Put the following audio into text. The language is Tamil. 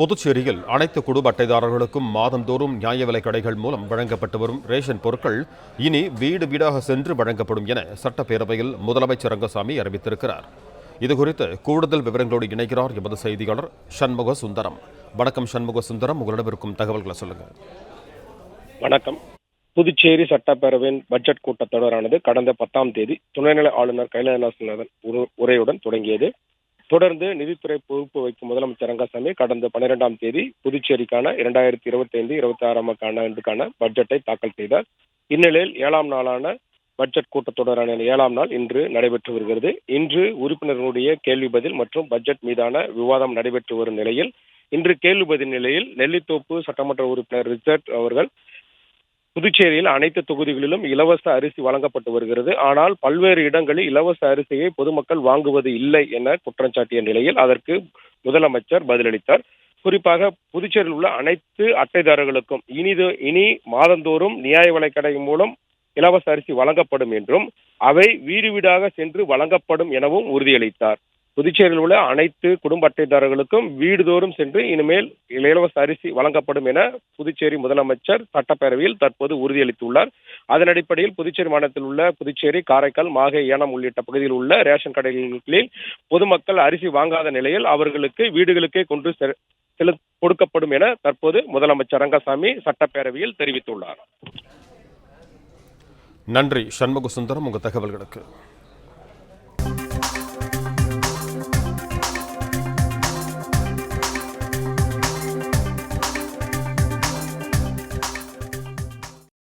புதுச்சேரியில் அனைத்து குடும்ப அட்டைதாரர்களுக்கும் மாதந்தோறும் நியாய விலைக் கடைகள் மூலம் வழங்கப்பட்டு வரும் ரேஷன் பொருட்கள் இனி வீடு வீடாக சென்று வழங்கப்படும் என சட்டப்பேரவையில் முதலமைச்சர் ரங்கசாமி அறிவித்திருக்கிறார். இதுகுறித்து கூடுதல் விவரங்களோடு இணைகிறார் எமது செய்தியாளர் சண்முக சுந்தரம். வணக்கம் சண்முக சுந்தரம் உங்களிடம் இருக்கும் தகவல்களை சொல்லுங்க. வணக்கம். புதுச்சேரி சட்டப்பேரவையின் பட்ஜெட் கூட்டத்தொடரானது கடந்த பத்தாம் தேதி துணைநிலை ஆளுநர் கைலாசநாதன் உரு- உரையுடன் தொடங்கியது. தொடர்ந்து நிதித்துறை பொறுப்பு வைக்கும் முதலமைச்சர் ரங்கசாமி கடந்த பன்னிரெண்டாம் தேதி புதுச்சேரிக்கான இரண்டாயிரத்தி இருபத்தி ஐந்து இருபத்தி ஆறாம் ஆண்டுக்கான பட்ஜெட்டை தாக்கல் செய்தார். இந்நிலையில் ஏழாம் நாளான பட்ஜெட் கூட்டத்தொடரான ஏழாம் நாள் இன்று நடைபெற்று வருகிறது. இன்று உறுப்பினர்களுடைய கேள்வி பதில் மற்றும் பட்ஜெட் மீதான விவாதம் நடைபெற்று வரும் நிலையில் இன்று கேள்வி பதில் நிலையில் நெல்லித்தோப்பு சட்டமன்ற உறுப்பினர் ரிச்சர்ட் அவர்கள் புதுச்சேரியில் அனைத்து தொகுதிகளிலும் இலவச அரிசி வழங்கப்பட்டு வருகிறது. ஆனால் பல்வேறு இடங்களில் இலவச அரிசியை பொதுமக்கள் வாங்குவது இல்லை என குற்றம் சாட்டிய நிலையில் அதற்கு முதலமைச்சர் பதிலளித்தார். குறிப்பாக புதுச்சேரியில் உள்ள அனைத்து அட்டைதாரர்களுக்கும் இனிது இனி மாதந்தோறும் நியாய விலைக்கடை மூலம் இலவச அரிசி வழங்கப்படும் என்றும் அவை வீடு வீடாக சென்று வழங்கப்படும் எனவும் உறுதியளித்தார். புதுச்சேரியில் உள்ள அனைத்து குடும்ப அட்டைதாரர்களுக்கும் வீடுதோறும் சென்று இனிமேல் இலவச அரிசி வழங்கப்படும் என புதுச்சேரி முதலமைச்சர் சட்டப்பேரவையில் தற்போது உறுதியளித்துள்ளார். அதன் அடிப்படையில் புதுச்சேரி மாநிலத்தில் உள்ள புதுச்சேரி காரைக்கால் மாகை ஏனம் உள்ளிட்ட பகுதியில் உள்ள ரேஷன் கடைகளில் பொதுமக்கள் அரிசி வாங்காத நிலையில் அவர்களுக்கு வீடுகளுக்கே கொண்டு செ- செலு கொடுக்கப்படும் என தற்போது முதலமைச்சர் ரங்கசாமி சட்டப்பேரவையில் தெரிவித்துள்ளார். நன்றி. சண்முக சுந்தரம் உங்கள் தகவல்களுக்கு.